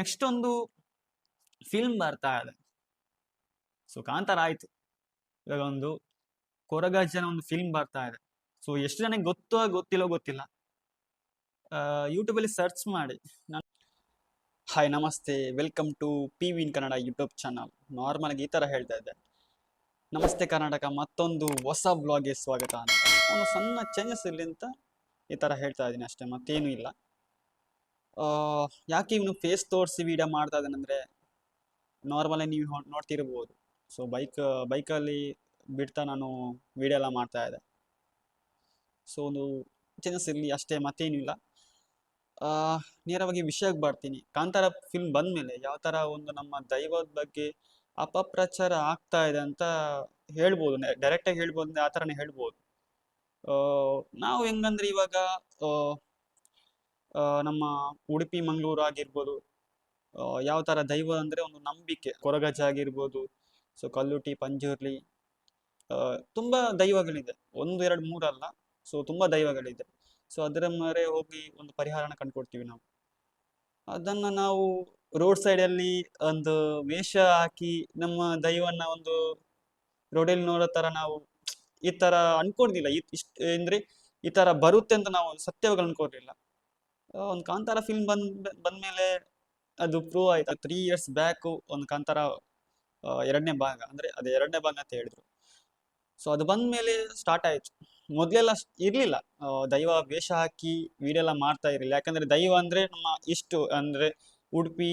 Next ಒಂದು film ಬರ್ತಾ ಇದೆ. ಸೊ ಕಾಂತಾರ ಆಯ್ತು. ಇವಾಗ ಒಂದು ಕೊರಗಜ್ಜನ ಒಂದು ಫಿಲ್ಮ್ ಬರ್ತಾ ಇದೆ. ಸೊ ಎಷ್ಟು ಜನಕ್ಕೆ ಗೊತ್ತೋ ಗೊತ್ತಿಲ್ಲೋ ಗೊತ್ತಿಲ್ಲ. ಯೂಟ್ಯೂಬಲ್ಲಿ ಸರ್ಚ್ ಮಾಡಿ. ನಾನು ಹಾಯ್ ನಮಸ್ತೆ. Welcome to P win Kannada YouTube channel normal ಆಗಿ ಈ ಥರ ಹೇಳ್ತಾ ಇದ್ದೆ. ನಮಸ್ತೆ ಕರ್ನಾಟಕ, ಮತ್ತೊಂದು ಹೊಸ ಬ್ಲಾಗ್ಗೆ ಸ್ವಾಗತ ಅಂತ. ಒಂದು ಸಣ್ಣ ಚೇಂಜಸ್ ಇರಲಿ ಅಂತ ಈ ಥರ ಹೇಳ್ತಾ ಇದ್ದೀನಿ ಅಷ್ಟೇ, ಮತ್ತೇನೂ ಇಲ್ಲ. ಯಾಕೆ ಇವನು ಫೇಸ್ ತೋರಿಸಿ ವೀಡಿಯೋ ಮಾಡ್ತಾ ಇದ್ದಾನಂದರೆ ನಾರ್ಮಲಾಗಿ ನೀವು ನೋಡ್ತಿರ್ಬೋದು. ಸೊ ಬೈಕ್ ಬೈಕಲ್ಲಿ ಬಿಡ್ತಾ ನಾನು ವೀಡಿಯೋ ಎಲ್ಲ ಮಾಡ್ತಾ ಇದ್ದೆ ಸೊ ಒಂದು ಚೇಂಜಸ್ ಇರಲಿ, ಅಷ್ಟೇ, ಮತ್ತೇನೂ ಇಲ್ಲ. ನೇರವಾಗಿ ವಿಷಯಕ್ಕೆ ಬರ್ತೀನಿ. ಕಾಂತಾರ ಫಿಲ್ಮ್ ಬಂದಮೇಲೆ ಯಾವ ಥರ ಒಂದು ನಮ್ಮ ದೈವದ ಬಗ್ಗೆ ಅಪಪ್ರಚಾರ ಆಗ್ತಾ ಇದೆ ಅಂತ ಹೇಳ್ಬೋದು. ಡೈರೆಕ್ಟಾಗಿ ಹೇಳ್ಬೋದು ಅಂದ್ರೆ ಆ ಥರನೇ ಹೇಳ್ಬೋದು. ನಾವು ಹೆಂಗಂದ್ರೆ ಇವಾಗ ನಮ್ಮ ಉಡುಪಿ, ಮಂಗಳೂರು ಆಗಿರ್ಬೋದು ಯಾವ ಥರ ದೈವ ಅಂದರೆ ಒಂದು ನಂಬಿಕೆ, ಕೊರಗಜ ಆಗಿರ್ಬೋದು ಸೊ ಕಲ್ಲುಟಿ, ಪಂಜುರ್ಲಿ ತುಂಬ ದೈವಗಳಿದೆ. ಒಂದು, ಎರಡು, ಮೂರಲ್ಲ ಸೊ ತುಂಬ ದೈವಗಳಿದೆ. ಸೊ ಅದರ ಮೇಲೆ ಹೋಗಿ ಒಂದು ಪರಿಹಾರನ ಕಂಡುಕೊಡ್ತೀವಿ ನಾವು. ಅದನ್ನು ನಾವು ರೋಡ್ ಸೈಡಲ್ಲಿ ಒಂದು ವೇಷ ಹಾಕಿ ನಮ್ಮ ದೈವನ ಒಂದು ರೋಡಲ್ಲಿ ನೋಡೋ ಥರ ನಾವು ಈ ಥರ ಅನ್ಕೊಂಡಿಲ್ಲ ಇಷ್ಟು, ಅಂದರೆ ಈ ಥರ ಬರುತ್ತೆ ಅಂತ ನಾವು ಸತ್ಯವಾಗಿ ಅನ್ಕೊಂಡಿಲ್ಲ ಒಂದು ಕಾಂತಾರ ಫಿಲ್ಮ್ ಬಂದ್, ಬಂದಮೇಲೆ ಅದು ಪ್ರೂವ್ ಆಯ್ತು. ತ್ರೀ ಇಯರ್ಸ್ ಬ್ಯಾಕು ಒಂದು ಕಾಂತಾರ ಎರಡನೇ ಭಾಗ, ಅಂದರೆ ಅದು ಎರಡನೇ ಭಾಗ ಅಂತ ಹೇಳಿದ್ರು. ಸೊ ಅದು ಬಂದ್ಮೇಲೆ ಸ್ಟಾರ್ಟ್ ಆಯಿತು. ಮೊದಲೆಲ್ಲ ಇರಲಿಲ್ಲ. ದೈವ ವೇಷ ಹಾಕಿ ವಿಡಿಯೋ ಎಲ್ಲ ಮಾಡ್ತಾ ಇರಲಿಲ್ಲ. ಯಾಕಂದರೆ ದೈವ ಅಂದರೆ ನಮ್ಮ ಇಷ್ಟು, ಅಂದರೆ ಉಡುಪಿ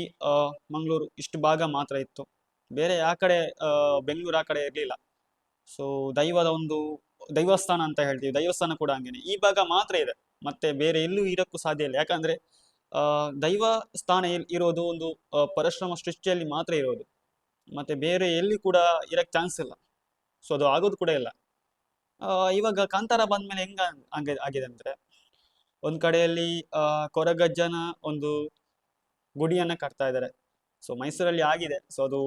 ಮಂಗಳೂರು ಇಷ್ಟು ಭಾಗ ಮಾತ್ರ ಇತ್ತು. ಬೇರೆ ಆ ಕಡೆ ಬೆಂಗಳೂರು ಆ ಕಡೆ ಇರಲಿಲ್ಲ. ಸೊ ದೈವದ ಒಂದು ದೈವಸ್ಥಾನ ಅಂತ ಹೇಳ್ತೀವಿ. ದೈವಸ್ಥಾನ ಕೂಡ ಹಂಗೇನೆ. ಈ ಭಾಗ ಮಾತ್ರ ಇದೆ. ಮತ್ತೆ ಬೇರೆ ಎಲ್ಲೂ ಇರೋಕ್ಕೂ ಸಾಧ್ಯ ಇಲ್ಲ. ಯಾಕಂದ್ರೆ ದೈವ ಸ್ಥಾನ ಇರೋದು ಒಂದು ಪರಶ್ರಮ ಸೃಷ್ಟಿಯಲ್ಲಿ ಮಾತ್ರ ಇರೋದು. ಮತ್ತೆ ಬೇರೆ ಎಲ್ಲಿ ಕೂಡ ಇರಕ್ಕೆ ಚಾನ್ಸ್ ಇಲ್ಲ. ಸೊ ಅದು ಆಗೋದು ಕೂಡ ಇಲ್ಲ. ಇವಾಗ ಕಾಂತಾರ ಬಂದ್ಮೇಲೆ ಹೆಂಗ ಹಂಗೆ ಆಗಿದೆ ಅಂದ್ರೆ, ಒಂದ್ ಕಡೆಯಲ್ಲಿ ಕೊರಗಜ್ಜನ ಒಂದು ಗುಡಿಯನ್ನ ಕಟ್ತಾ ಇದ್ದಾರೆ ಸೊ ಮೈಸೂರಲ್ಲಿ ಆಗಿದೆ. ಸೊ ಅದು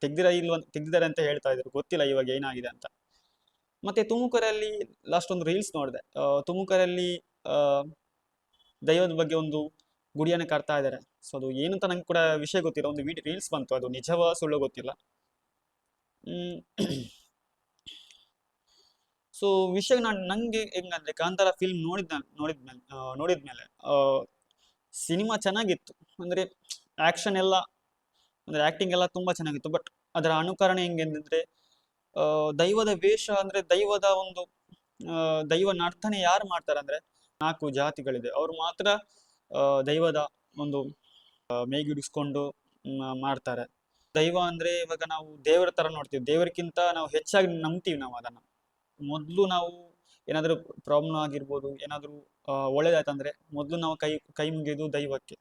ತೆಗ್ದಿರ ಇಲ್ವ ತೆಗ್ದಿದ್ದಾರೆ ಅಂತ ಹೇಳ್ತಾ ಇದ್ರು. ಗೊತ್ತಿಲ್ಲ ಇವಾಗ ಏನಾಗಿದೆ ಅಂತ. ಮತ್ತೆ ತುಮಕೂರಲ್ಲಿ ಲಾಸ್ಟ್ ಒಂದು ರೀಲ್ಸ್ ನೋಡಿದೆ. ತುಮಕೂರಲ್ಲಿ ದೈವದ ಬಗ್ಗೆ ಒಂದು ಗುಡಿಯನ್ನು ಕಟ್ತಾ ಇದ್ದಾರೆ. ಸೊ ಅದು ಏನಂತ ನಂಗೆ ಕೂಡ ವಿಷಯ ಗೊತ್ತಿಲ್ಲ. ಒಂದು ವಿಡಿಯೋ ರೀಲ್ಸ್ ಬಂತು. ಅದು ನಿಜವ ಸುಳ್ಳು ಗೊತ್ತಿಲ್ಲ. ಸೊ ವಿಷಯ ನಾನು ನಂಗೆ ಹೆಂಗಂದ್ರೆ ಕಾಂತಾರ ಫಿಲ್ಮ್ ನೋಡಿದ ನೋಡಿದ್ಮೇಲೆ ಆ, ನೋಡಿದ್ಮೇಲೆ ಸಿನಿಮಾ ಚೆನ್ನಾಗಿತ್ತು. ಅಂದ್ರೆ ಆಕ್ಷನ್ ಎಲ್ಲ ಅಂದ್ರೆ ಆಕ್ಟಿಂಗ್ ಎಲ್ಲ ತುಂಬಾ ಚೆನ್ನಾಗಿತ್ತು. ಬಟ್ ಅದರ ಅನುಕರಣೆ ಹೆಂಗೆ ಅಂತಂದ್ರೆ ಆ, ದೈವದ ವೇಷ ಅಂದ್ರೆ ದೈವದ ಒಂದು ದೈವ ನರ್ತನೆ ಯಾರು ಮಾಡ್ತಾರೆ ಅಂದ್ರೆ ನಾಲ್ಕು ಜಾತಿಗಳಿದೆ. ಅವರು ಮಾತ್ರ ದೈವದ ಒಂದು ಮೇಗಿಡಿಸ್ಕೊಂಡು ಮಾಡ್ತಾರೆ. ದೈವ ಅಂದ್ರೆ ಇವಾಗ ನಾವು ದೇವರ ತರ ನೋಡ್ತೀವಿ. ದೇವರಿಗಿಂತ ನಾವು ಹೆಚ್ಚಾಗಿ ನಂಬ್ತೀವಿ ನಾವು ಅದನ್ನ. ಮೊದಲು ನಾವು ಏನಾದರೂ ಪ್ರಾಬ್ಲಮ್ ಆಗಿರ್ಬೋದು, ಏನಾದರೂ ಒಳ್ಳೇದಾಯ್ತಂದ್ರೆ ಮೊದಲು ನಾವು ಕೈ ಕೈ ಮುಗಿಯೋದು ದೈವಕ್ಕೆ.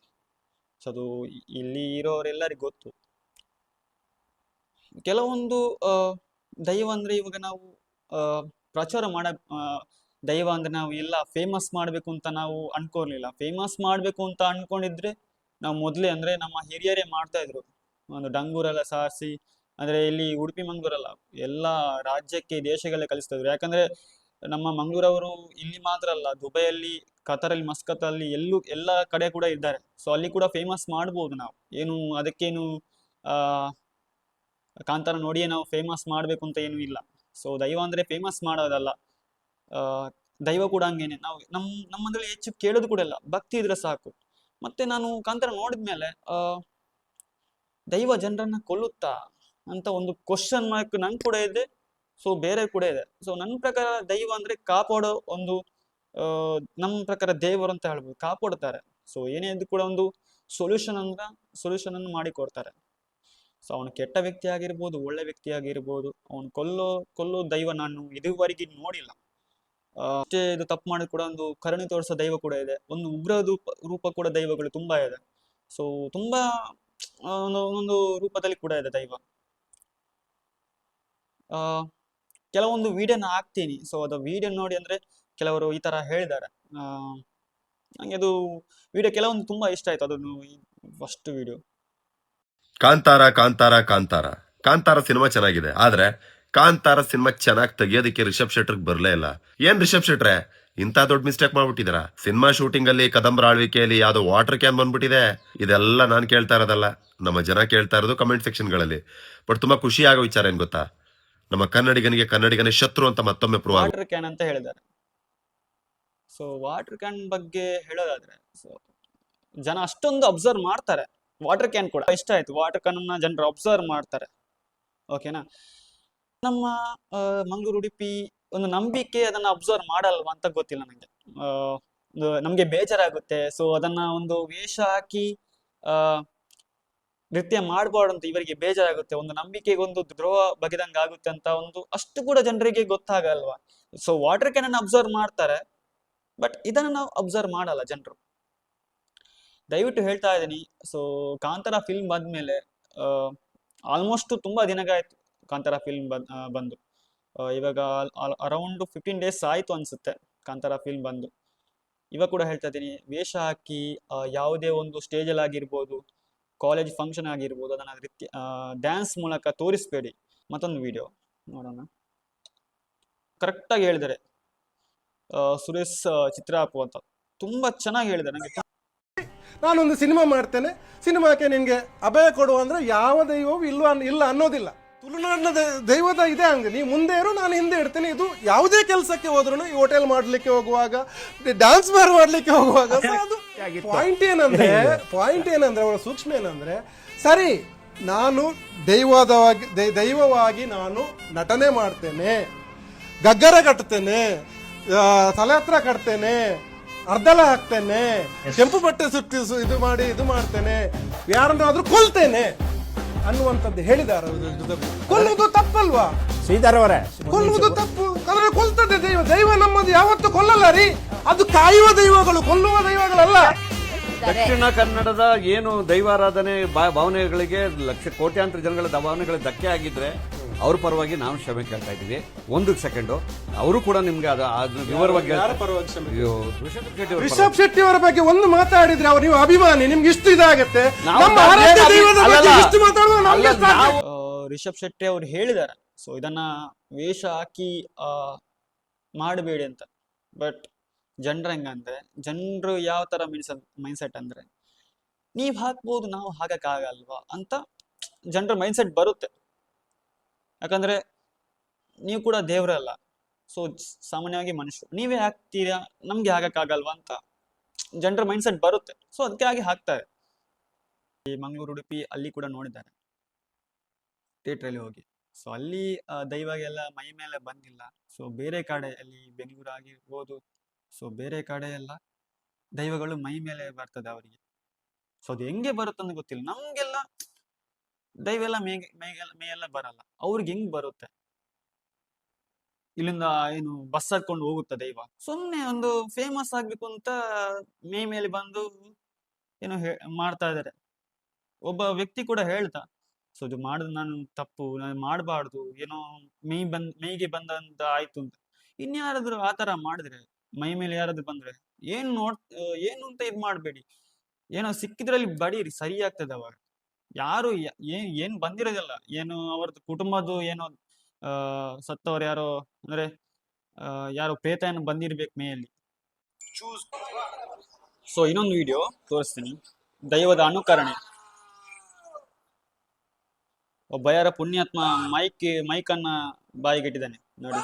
ಸೊ ಅದು ಇಲ್ಲಿ ಇರೋರೆಲ್ಲರಿಗೂ ಗೊತ್ತು. ಕೆಲವೊಂದು ದೈವ ಅಂದ್ರೆ ಇವಾಗ ನಾವು ಪ್ರಚಾರ ಮಾಡ ದೈವ ಅಂದ್ರೆ ನಾವು ಎಲ್ಲ ಫೇಮಸ್ ಮಾಡಬೇಕು ಅಂತ ನಾವು ಅನ್ಕೋರ್ಲಿಲ್ಲ. ಫೇಮಸ್ ಮಾಡಬೇಕು ಅಂತ ಅನ್ಕೊಂಡಿದ್ರೆ ನಾವು ಮೊದಲೇ ಅಂದ್ರೆ ನಮ್ಮ ಹಿರಿಯರೇ ಮಾಡ್ತಾ ಇದ್ರು. ಒಂದು ಡಂಗೂರೆಲ್ಲ ಸಾರಿಸಿ, ಅಂದ್ರೆ ಇಲ್ಲಿ ಉಡುಪಿ, ಮಂಗಳೂರಲ್ಲ, ಎಲ್ಲ ರಾಜ್ಯಕ್ಕೆ, ದೇಶಗಳೇ ಕಲಿಸ್ತಾ ಇದ್ರು. ಯಾಕಂದ್ರೆ ನಮ್ಮ ಮಂಗಳೂರವರು ಇಲ್ಲಿ ಮಾತ್ರ ಅಲ್ಲ, ದುಬೈಯಲ್ಲಿ ಕತರಲ್ಲಿ ಮಸ್ಕತ್ತಲ್ಲಿ ಎಲ್ಲೂ, ಎಲ್ಲ ಕಡೆ ಕೂಡ ಇದ್ದಾರೆ. ಸೊ ಅಲ್ಲಿ ಕೂಡ ಫೇಮಸ್ ಮಾಡ್ಬೋದು ನಾವು. ಏನು ಅದಕ್ಕೇನು, ಆ, ಕಾಂತಾರ ನೋಡಿಯೇ ನಾವು ಫೇಮಸ್ ಮಾಡಬೇಕು ಅಂತ ಏನು ಇಲ್ಲ. ಸೊ ದೈವ ಅಂದ್ರೆ ಫೇಮಸ್ ಮಾಡೋದಲ್ಲ. ದೈವ ಕೂಡ ಹಂಗೇನೆ ನಾವು ನಮ್ ನಮ್ಮದ್ರಲ್ಲಿ ಹೆಚ್ಚು ಕೇಳೋದು ಕೂಡ ಇಲ್ಲ. ಭಕ್ತಿ ಇದ್ರೆ ಸಾಕು. ಮತ್ತೆ ನಾನು ಕಾಂತಾರ ನೋಡಿದ್ಮೇಲೆ, ಆ, ದೈವ ಜನರನ್ನ ಕೊಲ್ಲುತ್ತಾ ಅಂತ ಒಂದು ಕ್ವಶನ್ ಮಾರ್ಕ್ ನಂಗೆ ಕೂಡ ಇದೆ. ಸೊ ಬೇರೆ ಕೂಡ ಇದೆ. ಸೊ ನನ್ನ ಪ್ರಕಾರ ದೈವ ಅಂದ್ರೆ ಕಾಪಾಡೋ ಒಂದು ನಮ್ಮ ಪ್ರಕಾರ ದೇವರು ಅಂತ ಹೇಳ್ಬೋದು. ಕಾಪಾಡ್ತಾರೆ. ಸೊ ಏನೇ ಇದ್ದು ಕೂಡ ಒಂದು ಸೊಲ್ಯೂಷನ್ ಅಂತ ಸೊಲ್ಯೂಷನ್ ಅನ್ನು ಮಾಡಿಕೊಡ್ತಾರೆ ಸೊ ಅವನು ಕೆಟ್ಟ ವ್ಯಕ್ತಿ ಆಗಿರ್ಬೋದು, ಒಳ್ಳೆ ವ್ಯಕ್ತಿ ಆಗಿರ್ಬೋದು, ಅವನು ಕೊಲ್ಲೋ ಕೊಲ್ಲೋ ದೈವ ನಾನು ಇದುವರೆಗೆ ನೋಡಿಲ್ಲ. ಅಷ್ಟೇ ಇದು ತಪ್ಪು ಮಾಡಿ ಕೂಡ ಒಂದು ಕರುಣೆ ತೋರಿಸೋ ದೈವ ಕೂಡ ಇದೆ. ಒಂದು ಉಗ್ರ ರೂಪ ರೂಪ ಕೂಡ ದೈವಗಳು ತುಂಬಾ ಇದೆ. ಸೊ ತುಂಬಾ ಒಂದು ರೂಪದಲ್ಲಿ ಕೂಡ ಇದೆ ದೈವ. ಆ, ಕೆಲವೊಂದು ವಿಡಿಯೋನ ಹಾಕ್ತೀನಿ. ಸೊ ಅದು ವಿಡಿಯೋ ನೋಡಿ ಅಂದ್ರೆ ಕೆಲವರು ಈ ತರ ಹೇಳಿದ್ದಾರೆ. ಆ, ನಂಗೆ ಅದು ವಿಡಿಯೋ ಕೆಲವೊಂದು ತುಂಬಾ ಇಷ್ಟ ಆಯ್ತು. ಅದನ್ನು first video Kantara Kantara Kantara. Kantara cinema ಚೆನ್ನಾಗಿದೆ. ಆದ್ರೆ ಕಾಂತಾರ ಸಿನಿಮಾ ಚೆನ್ನಾಗಿ ತೆಗಿಯೋದಕ್ಕೆ ರಿಷಬ್ ಶೆಟ್ರ್ ಬರಲೇ ಇಲ್ಲ. ಏನ್ ರಿಷಬ್ ಶೆಟ್ರೆ? ಇಂಥ ದೊಡ್ಡ ಮಿಸ್ಟೇಕ್ ಮಾಡ್ಬಿಟ್ಟಿದಾರ? ಸಿನಿಮಾ ಶೂಟಿಂಗ್ ಅಲ್ಲಿ ಕದಂಬರ ಆಳ್ವಿಕೆಯಲ್ಲಿ ಯಾವ್ದೋ ವಾಟರ್ ಕ್ಯಾನ್ ಬಂದ್ಬಿಟ್ಟಿದೆ. ಇದೆಲ್ಲ ನಾನು ಕೇಳ್ತಾ ಇರೋದಲ್ಲ. ನಮ್ಮ ಜನ ಕೇಳ್ತಾ ಇರೋದು ಕಮೆಂಟ್ ಸೆಕ್ಷನ್ಗಳಲ್ಲಿ ಬಟ್ ತುಂಬಾ ಖುಷಿ ಆಗೋ ವಿಚಾರ ಏನ್ ಗೊತ್ತಾ? ನಮ್ಮ ಕನ್ನಡಿಗನಿಗೆ ಕನ್ನಡಿಗನೇ ಶತ್ರು ಅಂತ ಮತ್ತೊಮ್ಮೆ ಪ್ರೂವ್ ವಾಟರ್ ಕ್ಯಾನ್ ಅಂತ ಹೇಳಿದ್ದಾರೆ. ಸೊ ವಾಟರ್ ಕ್ಯಾನ್ ಬಗ್ಗೆ ಹೇಳೋದಾದ್ರೆ ಸೊ ಜನ ಅಷ್ಟೊಂದು ಅಬ್ಸರ್ವ್ ಮಾಡ್ತಾರೆ. ವಾಟರ್ ಕ್ಯಾನ್ ಕೂಡ. ಇಷ್ಟ ಆಯ್ತು. ವಾಟರ್ ಕ್ಯಾನ್ ಜನರು ಅಬ್ಸರ್ವ್ ಮಾಡ್ತಾರೆ. ಓಕೆನಾ ನಮ್ಮ ಮಂಗಳೂರು, ಉಡುಪಿ ಒಂದು ನಂಬಿಕೆ ಅದನ್ನ ಅಬ್ಸರ್ವ್ ಮಾಡಲ್ವಾ ಅಂತ ಗೊತ್ತಿಲ್ಲ ನನಗೆ ನಮಗೆ ಬೇಜಾರಾಗುತ್ತೆ. ಸೊ ಅದನ್ನ ಒಂದು ವೇಷ ಹಾಕಿ, ಆ, ನೃತ್ಯ ಮಾಡಬಾರ್ದು ಅಂತ ಇವರಿಗೆ ಬೇಜಾರಾಗುತ್ತೆ. ಒಂದು ನಂಬಿಕೆಗೆ ಒಂದು ದ್ರೋಹ ಬಗೆದಂಗೆ ಆಗುತ್ತೆ ಅಂತ ಒಂದು, ಅಷ್ಟು ಕೂಡ ಜನರಿಗೆ ಗೊತ್ತಾಗಲ್ವಾ? ಸೊ ವಾಟರ್ ಕ್ಯಾನ್ ಅನ್ನು ಅಬ್ಸರ್ವ್ ಮಾಡ್ತಾರೆ. ಬಟ್ ಇದನ್ನ ನಾವು ಅಬ್ಸರ್ವ್ ಮಾಡಲ್ಲ ಜನರು. ದಯವಿಟ್ಟು ಹೇಳ್ತಾ ಇದ್ದೀನಿ. ಸೊ ಕಾಂತಾರ ಫಿಲ್ಮ್ ಬಂದ್ಮೇಲೆ ಆಲ್ಮೋಸ್ಟ್ ತುಂಬಾ ದಿನಗಾಯ್ತು ಕಾಂತಾರ ಫಿಲ್ಮ್ ಬಂದು ಇವಾಗ ಅರೌಂಡ್ ಫಿಫ್ಟೀನ್ ಡೇಸ್ ಆಯ್ತು ಅನ್ಸುತ್ತೆ ಕಾಂತಾರ ಫಿಲ್ಮ್ ಬಂದು. ಇವಾಗ ಕೂಡ ಹೇಳ್ತಾ ಇದ್ದೀನಿ, ವೇಷ ಹಾಕಿ ಯಾವುದೇ ಒಂದು ಸ್ಟೇಜಲ್ಲಿ ಆಗಿರ್ಬೋದು ಕಾಲೇಜ್ ಫಂಕ್ಷನ್ ಆಗಿರ್ಬೋದು, ಅದನ್ನ ನೃತ್ಯ ಡ್ಯಾನ್ಸ್ ಮೂಲಕ ತೋರಿಸ್ಬೇಡಿ. ಮತ್ತೊಂದು ವಿಡಿಯೋ ನೋಡೋಣ. ಕರೆಕ್ಟಾಗಿ ಹೇಳಿದರೆ ಸುರೇಶ್ ಚಿತ್ರ ಅಂತ. ತುಂಬಾ ಚೆನ್ನಾಗಿ ಹೇಳಿದ್ದಾರೆ. ನನಗೆ ನಾನೊಂದು ಸಿನಿಮಾ ಮಾಡ್ತೇನೆ. ಸಿನಿಮಾಕ್ಕೆ ನಿನಗೆ ಅಭಯ ಕೊಡು ಅಂದ್ರೆ ಯಾವ ದೈವವೂ ಅನ್- ಇಲ್ಲ ಅನ್ನೋದಿಲ್ಲ. ತುಳುನಾಡಿನ ದೈವದ ಇದೆ ಹಂಗೆ. ನೀವು ಮುಂದೆ ಇರೋ ನಾನು ಹಿಂದೆ ಇಡ್ತೀನಿ ಇದು ಯಾವುದೇ ಕೆಲಸಕ್ಕೆ ಹೋದ್ರು ಈ ಹೋಟೆಲ್ ಮಾಡ್ಲಿಕ್ಕೆ ಹೋಗುವಾಗ ಡ್ಯಾನ್ಸ್ ಬಾರ್ ಮಾಡ್ಲಿಕ್ಕೆ ಹೋಗುವಾಗ ಅದು ಪಾಯಿಂಟ್ ಏನಂದ್ರೆ ಪಾಯಿಂಟ್ ಏನಂದ್ರೆ ಅವರ ಸೂಕ್ಷ್ಮ ಏನಂದ್ರೆ ಸರಿ ನಾನು ದೈವದವಾಗಿ ದೈವವಾಗಿ ನಾನು ನಟನೆ ಮಾಡ್ತೇನೆ ಗಗ್ಗರ ಕಟ್ತೇನೆ ತಲೆ ಹತ್ರ ಕಟ್ತೇನೆ ಅರ್ಧಲ ಹಾಕ್ತೇನೆ ಕೆಂಪು ಬಟ್ಟೆ ಸುತ್ತಿ ಇದು ಮಾಡಿ ಇದು ಮಾಡ್ತೇನೆ ಯಾರನ್ನಾದ್ರೂ ಕೊಲ್ತೇನೆ. ಅನ್ನುವಂಥದ್ದು ಹೇಳಿದ್ದಾರೆ ಕೊಲ್ಲುವುದು ತಪ್ಪಲ್ವಾ? ಶ್ರೀಧರ್ ಅವರೇ ಕೊಲ್ಲುವುದು ತಪ್ಪು. ಅಂದ್ರೆ ಕೊಲ್ತದೆ ದೈವ. ದೈವ ನಮ್ಮದು ಯಾವತ್ತು ಕೊಲ್ಲಲ್ಲ ರೀ. ಅದು ಕಾಯುವ ದೈವಗಳು ಕೊಲ್ಲುವ ದೈವಗಳಲ್ಲ. ದಕ್ಷಿಣ ಕನ್ನಡದ ಏನು ದೈವಾರಾಧನೆ ಬಾ- ಭಾವನೆಗಳಿಗೆ ಲಕ್ಷ ಕೋಟ್ಯಾಂತರ ಜನಗಳ ಭಾವನೆಗಳ ಭಾವನೆಗಳಿಗೆ ಧಕ್ಕೆ ಆಗಿದ್ರೆ ಅವ್ರ ಪರವಾಗಿ ನಾವು ಕ್ಷಮೆ ಕೇಳ್ತಾ ಇದ್ದೀವಿ ಒಂದು ಸೆಕೆಂಡು ಅವರು ಕೂಡ ನಿಮ್ಗೆ ಅದು ಅದನ್ನ ವಿವರವಾಗಿ ಯಾರ ಹೇಳ್ತಾರೆ. ಪರವಾಗಿ ಕ್ಷಮೆ? ಅಯ್ಯೋ, ಋಷಭ್ ಶೆಟ್ಟಿ ಅವ್ರ ರಿಷಬ್ ಶೆಟ್ಟಿ ಅವರ ಬಗ್ಗೆ ಒಂದು ಮಾತಾಡಿದ್ರೆ ಅವ್ರು ನೀವು ಅಭಿಮಾನಿ ನಿಮ್ಗೆ ಇಷ್ಟು ಇದಾಗತ್ತೆ ನಾವು ನಮ್ಮ ಅದೇ ಆರಾಧ್ಯ ಅಭಿ- ದೈವದ ಬಗ್ಗೆ ಅಲ್ಲಲ್ಲ. ಇಷ್ಟು ಮಾತಾಡುವ ನಮ್ಗೆ ಅಲ್ಲ, ಸಾಕು. ನಾವು ಆ, ರಿಷಬ್ ಶೆಟ್ಟಿ ಅವ್ರು ಹೇಳಿದ್ದಾರೆ ಸೊ ಇದನ್ನ ವೇಷ ಹಾಕಿ ಆ, ಮಾಡಬೇಡಿ ಅಂತ ಬಟ್ ಜನರ ಹೆಂಗಂದ್ರೆ ಜನರು ಯಾವ ತರ ಮೈಂಡ್ ಸೆಟ್ ಅಂದ್ರೆ ನೀವ್ ಹಾಕ್ಬೋದು ನಾವು ಹಾಕಕ್ಕಾಗಲ್ವಾ ಅಂತ ಜನರ ಮೈಂಡ್ಸೆಟ್ ಬರುತ್ತೆ ಯಾಕಂದ್ರೆ ನೀವು ಕೂಡ ದೇವರಲ್ಲ. ಸೊ ಸಾಮಾನ್ಯವಾಗಿ ಮನುಷ್ಯರು. ನೀವೇ ಹಾಕ್ತೀರಾ? ನಮ್ಗೆ ಹಾಕಕ್ಕಾಗಲ್ವಾ ಅಂತ ಜನರ ಮೈಂಡ್ಸೆಟ್ ಬರುತ್ತೆ. ಸೊ ಅದಕ್ಕೆ ಆಗಿ ಹಾಕ್ತಾರೆ. ಈ ಮಂಗಳೂರು ಉಡುಪಿ ಅಲ್ಲಿ ಕೂಡ ನೋಡಿದ್ದಾರೆ. ಥಿಯೇಟ್ರಲ್ಲಿ ಹೋಗಿ. ಸೊ ಅಲ್ಲಿ ದೈವಾಗೆಲ್ಲ ಮೈ ಮೇಲೆ ಬಂದಿಲ್ಲ. ಸೊ ಬೇರೆ ಕಡೆ ಅಲ್ಲಿ ಬೆಂಗಳೂರು ಆಗಿರ್ಬೋದು ಸೊ ಬೇರೆ ಕಡೆ ಎಲ್ಲ ದೈವಗಳು ಮೈ ಮೇಲೆ ಬರ್ತದೆ ಅವರಿಗೆ. ಸೊ ಅದು ಹೆಂಗೆ ಬರುತ್ತೆ ಬರುತ್ತಂತ ಗೊತ್ತಿಲ್ಲ. ನಮ್ಗೆಲ್ಲ ದೈವ ಎಲ್ಲ ಮೇಗೆ, ಮೈಗೆಲ್ಲ ಬರಲ್ಲ. ಅವ್ರಿಗೆ ಹೆಂಗ್ ಬರುತ್ತೆ? ಇಲ್ಲಿಂದ ಏನು ಬಸ್ ಹತ್ಕೊಂಡು ಹೋಗುತ್ತೆ ದೈವ? ಸುಮ್ನೆ ಒಂದು ಫೇಮಸ್ ಆಗ್ಬೇಕು ಅಂತ ಮೇ ಮೇಲೆ ಬಂದು ಏನೋ ಮಾಡ್ತಾ ಇದ್ದಾರೆ ಒಬ್ಬ ವ್ಯಕ್ತಿ ಕೂಡ ಹೇಳ್ತಾ, ಸೊ ಇದು ಮಾಡುದು ನಾನು ತಪ್ಪು, ನಾನು ಮಾಡಬಾರ್ದು, ಏನೋ ಮೈ ಬಂದ್, ಮೈಗೆ ಬಂದಂತ ಆಯ್ತು ಅಂತ. ಇನ್ಯಾರಾದ್ರೂ ಆತರ ತರ ಮಾಡಿದ್ರೆ, ಮೈ ಮೇಲೆ ಯಾರಾದ್ರೂ ಬಂದ್ರೆ, ಏನ್ ನೋಡ್, ಏನು ಅಂತ ಇದ್ ಮಾಡ್ಬೇಡಿ. ಏನೋ ಸಿಕ್ಕಿದ್ರಲ್ಲಿ ಬಡೀರಿ, ಸರಿ ಆಗ್ತದೆ ಅವಾಗ. ಯಾರು ಏನ್ ಏನ್ ಬಂದಿರೋದಿಲ್ಲ. ಏನು ಅವ್ರದ್ದು ಕುಟುಂಬದ್ದು ಏನು ಸತ್ತವ್ರು ಯಾರೋ ಅಂದ್ರೆ ಯಾರು ಯಾರೋ ಪ್ರೇತ ಏನು ಬಂದಿರ್ಬೇಕು ಮೇಯಲ್ಲಿ. ಸೊ ಇನ್ನೊಂದು ವಿಡಿಯೋ ತೋರಿಸ್ತೀನಿ. ದೈವದ ಅನುಕರಣೆ. ಒಬ್ಬ ಯಾರ ಪುಣ್ಯಾತ್ಮ ಮೈಕ್ ಮೈಕ್ ಅನ್ನ ಬಾಯಿಗಿಟ್ಟಿದ್ದಾನೆ. ನೋಡಿ.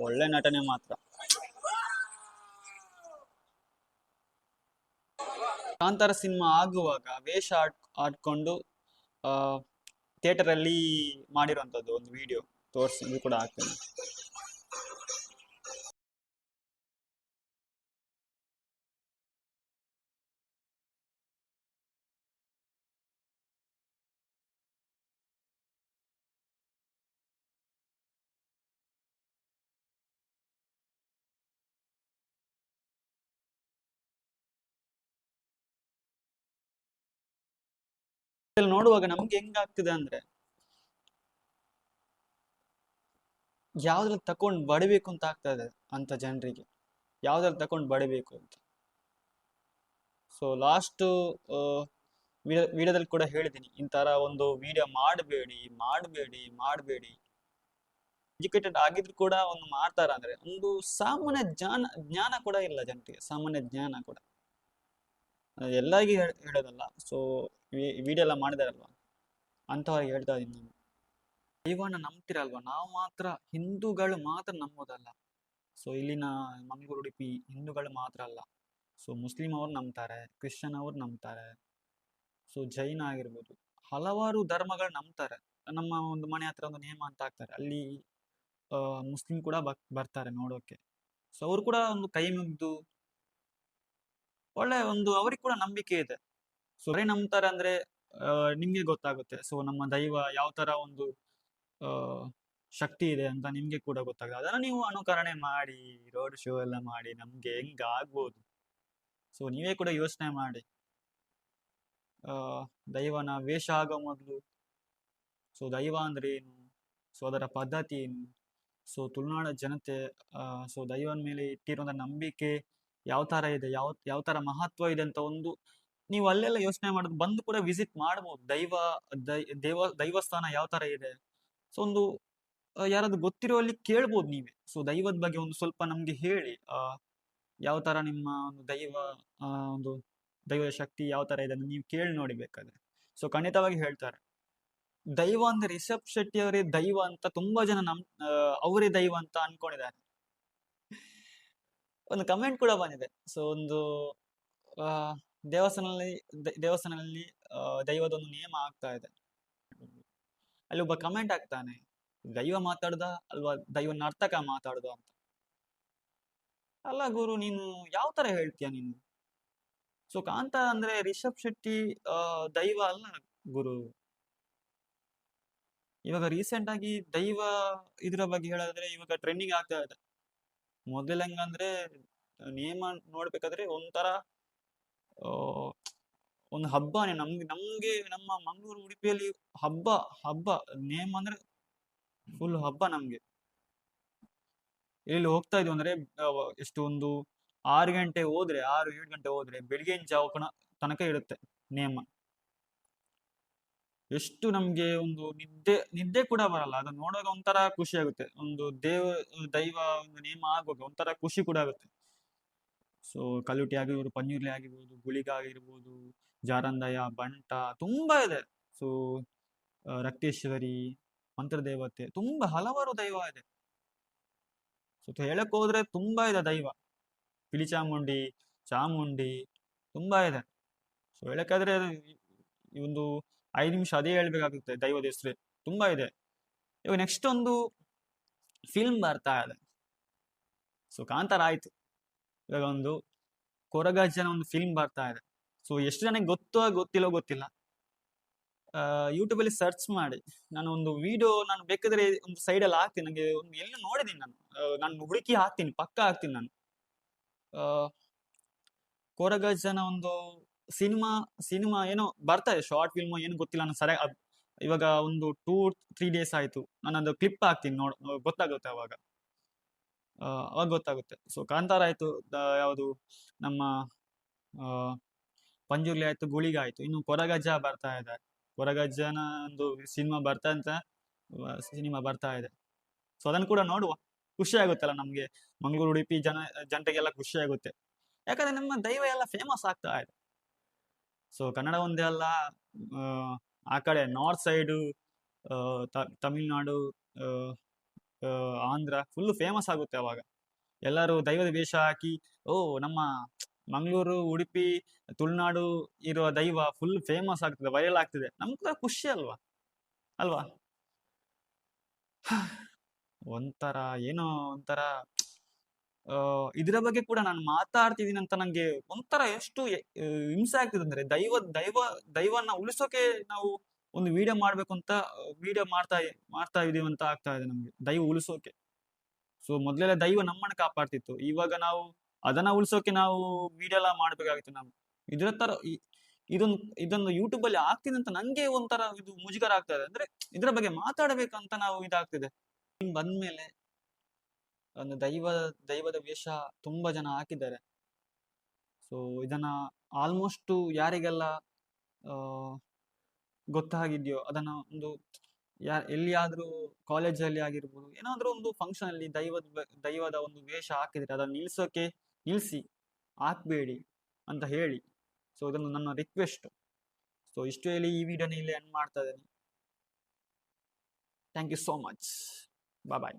ಒಳ್ಳೆ ನಟನೆ ಮಾತ್ರ. ಕಾಂತಾರ ಸಿನಿಮಾ ಆಗುವಾಗ ವೇಷ ಆಡ್, ಆಡ್ಕೊಂಡು, ಆ, ಥಿಯೇಟರ್ ಅಲ್ಲಿ ಮಾಡಿರುವಂತದ್ದು ಒಂದು ವಿಡಿಯೋ ತೋರಿಸಿ ಕೂಡ ಹಾಕ್ತೇನೆ. ನೋಡುವಾಗ ನಮ್ಗೆ ಹೆಂಗಾಗ್ತಿದೆ ಅಂದ್ರೆ ಯಾವ್ದ್ರಲ್ಲಿ ತಕೊಂಡ್ ಬಡಬೇಕು ಅಂತ ಆಗ್ತದೆ ಅಂತ ಜನರಿಗೆ. ಯಾವ್ದ್ರಲ್ಲಿ ತಕೊಂಡ್ ಬಡಬೇಕು ಅಂತ. ಸೊ ಲಾಸ್ಟ್ ವಿಡಿಯೋದಲ್ಲಿ ಕೂಡ ಹೇಳಿದ್ದೀನಿ. ಇಂತರ ಒಂದು ವಿಡಿಯೋ ಮಾಡಬೇಡಿ ಮಾಡಬೇಡಿ ಮಾಡಬೇಡಿ. ಎಜುಕೇಟೆಡ್ ಆಗಿದ್ರು ಕೂಡ ಒಂದು ಮಾಡ್ತಾರ ಅಂದ್ರೆ ಒಂದು ಸಾಮಾನ್ಯ ಜ್ಞಾನ ಜ್ಞಾನ ಕೂಡ ಇಲ್ಲ ಜನರಿಗೆ. ಸಾಮಾನ್ಯ ಜ್ಞಾನ ಕೂಡ. ಎಲ್ಲರಿಗೂ ಹೇಳ್- ಹೇಳೋದಲ್ಲ. ಸೊ ವಿಡಿಯೋ ಎಲ್ಲ ಮಾಡಿದಾರಲ್ವಾ? ಅಂಥವ್ರಿಗೆ ಹೇಳ್ತಾ ಇದ್ದೀನಿ ನಾನು. ದೈವನ ನಂಬ್ತಿರಲ್ವಾ? ನಾವು ಮಾತ್ರ ಹಿಂದೂಗಳು ಮಾತ್ರ ನಂಬೋದಲ್ಲ. ಸೊ ಇಲ್ಲಿನ ಮಂಗಳೂರು ಉಡುಪಿ ಹಿಂದೂಗಳು ಮಾತ್ರ ಅಲ್ಲ. ಸೊ ಮುಸ್ಲಿಂ ಅವರು ನಂಬ್ತಾರೆ, ಕ್ರಿಶ್ಚಿಯನ್ ಅವರು ನಂಬ್ತಾರೆ. ಸೊ ಜೈನ ಆಗಿರ್ಬೋದು. ಹಲವಾರು ಧರ್ಮಗಳು ನಂಬ್ತಾರೆ. ನಮ್ಮ ಒಂದು ಮನೆ ಹತ್ರ ಒಂದು ನೇಮ ಅಂತ ಹಾಕ್ತಾರೆ. ಅಲ್ಲಿ ಮುಸ್ಲಿಂ ಕೂಡ ಬರ್ತಾರೆ ನೋಡೋಕೆ. ಸೊ ಅವರು ಕೂಡ ಒಂದು ಕೈ ಮುಗ್ದು ಒಳ್ಳೆ ಒಂದು ಅವ್ರಿಗೆ ಕೂಡ ನಂಬಿಕೆ ಇದೆ. ಸೊ ಅವ್ರೇ ನಂಬ್ತಾರೆ ಅಂದ್ರೆ ನಿಮ್ಗೆ ಗೊತ್ತಾಗುತ್ತೆ. ಸೊ ನಮ್ಮ ದೈವ ಯಾವ ತರ ಒಂದು ಶಕ್ತಿ ಇದೆ ಅಂತ ನಿಮ್ಗೆ ಕೂಡ ಗೊತ್ತಾಗುತ್ತೆ. ಅದನ್ನ ನೀವು ಅನುಕರಣೆ ಮಾಡಿ ರೋಡ್ ಶೋ ಎಲ್ಲ ಮಾಡಿ, ನಮ್ಗೆ ಹೆಂಗ ಆಗ್ಬೋದು? ಸೊ ನೀವೇ ಕೂಡ ಯೋಚನೆ ಮಾಡಿ. ದೈವನ ವೇಷ ಆಗೋ ಮೊದಲು ಸೊ ದೈವ ಅಂದ್ರೆ ಏನು? ಸೊ ಅದರ ಪದ್ಧತಿ ಏನು? ಸೊ ತುಳುನಾಡ ಜನತೆ ಸೊ ದೈವನ ಮೇಲೆ ಇಟ್ಟಿರುವಂತ ನಂಬಿಕೆ ಯಾವ ತರ ಇದೆ, ಯಾವ ಯಾವ ತರ ಮಹತ್ವ ಇದೆ ಅಂತ ಒಂದು ನೀವು ಅಲ್ಲೆಲ್ಲ ಯೋಚನೆ ಮಾಡೋದು, ಬಂದು ಕೂಡ ವಿಸಿಟ್ ಮಾಡ್ಬೋದು. ದೈವ ದೈವ ದೇವ, ದೈವಸ್ಥಾನ ಯಾವ ತರ ಇದೆ? ಸೊ ಒಂದು ಯಾರಾದ್ರೂ ಗೊತ್ತಿರೋ ಅಲ್ಲಿ ಕೇಳ್ಬೋದು ನೀವೇ. ಸೊ ದೈವದ ಬಗ್ಗೆ ಒಂದು ಸ್ವಲ್ಪ ನಮ್ಗೆ ಹೇಳಿ. ಆ, ಯಾವ ತರ ನಿಮ್ಮ ಒಂದು ದೈವ ಒಂದು ದೈವದ ಶಕ್ತಿ ಯಾವ ತರ ಇದೆ ನೀವು ಕೇಳಿ ನೋಡಿ ಬೇಕಾದ್ರೆ. ಸೊ ಖಂಡಿತವಾಗಿ ಹೇಳ್ತಾರೆ. ದೈವ ಅಂದ್ರೆ ರಿಷಬ್ ಶೆಟ್ಟಿ ಅವರೇ ದೈವ ಅಂತ ತುಂಬಾ ಜನ ನಮ್ ಅವರೇ ದೈವ ಅಂತ ಅನ್ಕೊಂಡಿದ್ದಾರೆ. ಒಂದು ಕಮೆಂಟ್ ಕೂಡ ಬಂದಿದೆ. ಸೊ ಒಂದು ದೇವಸ್ಥಾನದಲ್ಲಿ ದೇವಸ್ಥಾನದಲ್ಲಿ ಆ, ದೈವದ ಒಂದು ನಿಯಮ ಆಗ್ತಾ ಇದೆ. ಅಲ್ಲಿ ಒಬ್ಬ ಕಮೆಂಟ್ ಆಗ್ತಾನೆ ದೈವ ಮಾತಾಡ್ದ ಅಲ್ವಾ? ದೈವ ನರ್ತಕ ಮಾತಾಡ್ದ ಅಂತ. ಅಲ್ಲ ಗುರು ನೀನು ಯಾವ ತರ ಹೇಳ್ತೀಯ ನೀನು? ಸೊ ಕಾಂತ ಅಂದ್ರೆ ರಿಷಬ್ ಶೆಟ್ಟಿ ದೈವ ಅಲ್ಲ ಗುರು. ಇವಾಗ ರೀಸೆಂಟ್ ಆಗಿ ದೈವ ಇದ್ರ ಬಗ್ಗೆ ಹೇಳಿದ್ರೆ ಇವಾಗ ಟ್ರೆಂಡಿಂಗ್ ಆಗ್ತಾ ಇದೆ. ಮೊದಲ ಹೆಂಗಂದ್ರೆ ನೇಮ ನೋಡ್ಬೇಕಾದ್ರೆ ಒಂಥರ ಒಂದು ಹಬ್ಬನೇ ನಮ್ಗೆ ನಮ್ಗೆ ನಮ್ಮ ಮಂಗಳೂರು, ಉಡುಪಿಯಲ್ಲಿ ಹಬ್ಬ ಹಬ್ಬ ನೇಮ್ ಅಂದ್ರೆ ಫುಲ್ ಹಬ್ಬ ನಮ್ಗೆ. ಇಲ್ಲಿ ಹೋಗ್ತಾ ಇದ್ವಿ ಅಂದ್ರೆ ಎಷ್ಟು ಒಂದು ಆರು ಗಂಟೆ ಹೋದ್ರೆ, ಆರು, ಏಳು ಗಂಟೆ ಹೋದ್ರೆ ಬೆಳಿಗ್ಗೆ ಜಾವಕನ ತನಕ ಇರುತ್ತೆ ನೇಮ ಎಷ್ಟು ನಮ್ಗೆ ಒಂದು ನಿದ್ದೆ ನಿದ್ದೆ ಕೂಡ ಬರಲ್ಲ. ಅದನ್ನ ನೋಡುವಾಗ ಒಂಥರ ಖುಷಿ ಆಗುತ್ತೆ. ಒಂದು ದೇವ, ದೈವ ಒಂದು ನೇಮ ಆಗುವಾಗ ಒಂಥರ ಖುಷಿ ಕೂಡ ಆಗುತ್ತೆ. ಸೊ ಕಲ್ಲುಟಿ ಆಗಿರ್ಬೋದು, ಪನ್ನೀರ್ಲಿ ಆಗಿರ್ಬೋದು, ಗುಳಿಗ ಆಗಿರ್ಬೋದು, ಜಾರಂದಯ, ಬಂಟ ತುಂಬಾ ಇದೆ. ಸೊ ರಕ್ತೇಶ್ವರಿ, ಮಂತ್ರದೇವತೆ ತುಂಬಾ ಹಲವಾರು ದೈವ ಇದೆ. ಸೊ ಹೇಳಕ್ ಹೋದ್ರೆ ತುಂಬಾ ಇದೆ ದೈವ. ಪಿಳಿ ಚಾಮುಂಡಿ ತುಂಬಾ ಇದೆ. ಸೊ ಹೇಳಕ್ಕಾದ್ರೆ ಈ ಒಂದು ಐದು ನಿಮಿಷ ಅದೇ ಹೇಳ್ಬೇಕಾಗುತ್ತೆ ದೈವದ ಹೆಸರು ತುಂಬಾ ಇದೆ. ಇವಾಗ ನೆಕ್ಸ್ಟ್ ಒಂದು ಫಿಲ್ಮ್ ಬರ್ತಾ ಇದೆ. ಸೊ ಕಾಂತಾರ ಆಯ್ತು. ಇವಾಗ ಒಂದು ಕೊರಗಜ್ಜನ ಒಂದು ಫಿಲ್ಮ್ ಬರ್ತಾ ಇದೆ. ಸೊ ಎಷ್ಟು ಜನಕ್ಕೆ ಗೊತ್ತೋ ಗೊತ್ತಿಲ್ಲೋ ಗೊತ್ತಿಲ್ಲ. ಯೂಟ್ಯೂಬ್ ಅಲ್ಲಿ ಸರ್ಚ್ ಮಾಡಿ. ನಾನು ಒಂದು ವಿಡಿಯೋ ನಾನು ಬೇಕಾದ್ರೆ ಒಂದು ಸೈಡ್ ಹಾಕ್ತೀನಿ. ನನಗೆ ಒಂದು ಎಲ್ಲಿ ನೋಡಿದ್ದೀನಿ ನಾನು. ನಾನು ಹುಡುಕಿ ಹಾಕ್ತೀನಿ, ಪಕ್ಕ ಹಾಕ್ತೀನಿ ನಾನು. ಕೊರಗಜ್ಜನ ಒಂದು ಸಿನಿಮಾ ಸಿನಿಮಾ ಏನೋ ಬರ್ತಾ ಇದೆ ಶಾರ್ಟ್ ಫಿಲ್ಮ್ ಏನು ಗೊತ್ತಿಲ್ಲ ನಾನು ಸರಿಯಾಗಿ ಇವಾಗ ಒಂದು ಟೂ ತ್ರೀ ಡೇಸ್ ಆಯ್ತು. ನಾನು ಅದು ಕ್ಲಿಪ್ ಹಾಕ್ತೀನಿ ನೋಡ್ ಗೊತ್ತಾಗುತ್ತೆ ಅವಾಗ. ಅವಾಗ ಗೊತ್ತಾಗುತ್ತೆ. ಸೊ ಕಾಂತಾರ ಆಯ್ತು ಯಾವುದು ನಮ್ಮ ಪಂಜುರ್ಲಿ ಆಯ್ತು, ಗುಳಿಗ ಆಯ್ತು. ಇನ್ನು ಕೊರಗಜ್ಜ ಬರ್ತಾ ಇದೆ. ಕೊರಗಜ್ಜನ ಒಂದು ಸಿನಿಮಾ ಬರ್ತಾ ಅಂತ ಸಿನಿಮಾ ಬರ್ತಾ ಇದೆ. ಸೊ ಅದನ್ನು ಕೂಡ ನೋಡುವ. ಖುಷಿ ಆಗುತ್ತಲ್ಲ ನಮ್ಗೆ. ಮಂಗಳೂರು, ಉಡುಪಿ ಜನ, ಜನರಿಗೆಲ್ಲ ಖುಷಿ ಆಗುತ್ತೆ. ಯಾಕಂದ್ರೆ ನಮ್ಮ ದೈವ ಎಲ್ಲ ಫೇಮಸ್ ಆಗ್ತಾ ಇದೆ. ಸೊ ಕನ್ನಡ ಒಂದೇ ಅಲ್ಲ ಆ, ಕಡೆ north side Tamil Nadu Andhra full famous ಆಗುತ್ತೆ ಅವಾಗ. ಎಲ್ಲರೂ ದೈವದ ವೇಷ ಹಾಕಿ ಓ ನಮ್ಮ ಮಂಗಳೂರು ಉಡುಪಿ ತುಳುನಾಡು ಇರುವ ದೈವ ಫುಲ್ ಫೇಮಸ್ ಆಗ್ತದೆ ವೈರಲ್ ಆಗ್ತದೆ. ನಮ್ಗೆ ಕೂಡ ಖುಷಿ ಅಲ್ವಾ? ಅಲ್ವಾ? ಒಂಥರ ಏನೋ ಒಂಥರ ಇದ್ರ ಬಗ್ಗೆ ಕೂಡ ನಾನು ಮಾತಾಡ್ತಿದ್ದೀನಿ ಅಂತ ನಂಗೆ ಒಂಥರ ಎಷ್ಟು ಹಿಂಸೆ ಆಗ್ತಿದೆ ಅಂದ್ರೆ ದೈವ ದೈವ ದೈವನ ಉಳಿಸೋಕೆ ನಾವು ಒಂದು ವಿಡಿಯೋ ಮಾಡ್ಬೇಕು ಅಂತ ವಿಡಿಯೋ ಮಾಡ್ತಾ ಮಾಡ್ತಾ ಇದೀವಿ ಅಂತ ಆಗ್ತಾ ಇದೆ ನಮ್ಗೆ, ದೈವ ಉಳಿಸೋಕೆ. ಸೊ ಮೊದ್ಲೆಲ್ಲ ದೈವ ನಮ್ಮನ್ನ ಕಾಪಾಡ್ತಿತ್ತು. ಇವಾಗ ನಾವು ಅದನ್ನ ಉಳಿಸೋಕೆ ನಾವು ವಿಡಿಯೋ ಎಲ್ಲ ಮಾಡ್ಬೇಕಾಗಿತ್ತು ನಾವು ಇದ್ರ ತರ ಇದೊಂದು ಇದೊಂದು ಯೂಟ್ಯೂಬ್ ಅಲ್ಲಿ ಆಗ್ತಿದೆ ಅಂತ ನಂಗೆ ಒಂಥರ ಇದು ಮುಜುಗರ ಆಗ್ತಾ ಇದೆ. ಅಂದ್ರೆ ಇದ್ರ ಬಗ್ಗೆ ಮಾತಾಡಬೇಕಂತ ನಾವು ಇದಾಗ್ತಿದೆ. ಬಂದ್ಮೇಲೆ ಒಂದು ದೈವ ದೈವದ ವೇಷ ತುಂಬ ಜನ ಹಾಕಿದ್ದಾರೆ. ಸೊ ಇದನ್ನ ಆಲ್ಮೋಸ್ಟ್ ಯಾರಿಗೆಲ್ಲ ಗೊತ್ತಾಗಿದೆಯೋ ಅದನ್ನ ಒಂದು ಯಾ ಎಲ್ಲಿಯಾದ್ರೂ ಕಾಲೇಜಲ್ಲಿ ಆಗಿರ್ಬೋದು, ಏನಾದ್ರೂ ಒಂದು ಫಂಕ್ಷನ್ ಅಲ್ಲಿ ದೈವದ ದೈವದ ಒಂದು ವೇಷ ಹಾಕಿದ್ರೆ ಅದನ್ನ ನಿಲ್ಸೋಕೆ ನಿಲ್ಸಿ, ಹಾಕ್ಬೇಡಿ ಅಂತ ಹೇಳಿ. ಸೊ ಇದನ್ನು ನನ್ನ ರಿಕ್ವೆಸ್ಟ್ ಸೊ ಇಷ್ಟು ಹೇಳಿ ಈ ವಿಡಿಯೋನ ಇಲ್ಲಿ ಎಂಡ್ ಮಾಡ್ತಾ ಇದ್ದೀನಿ. Thank you so much bye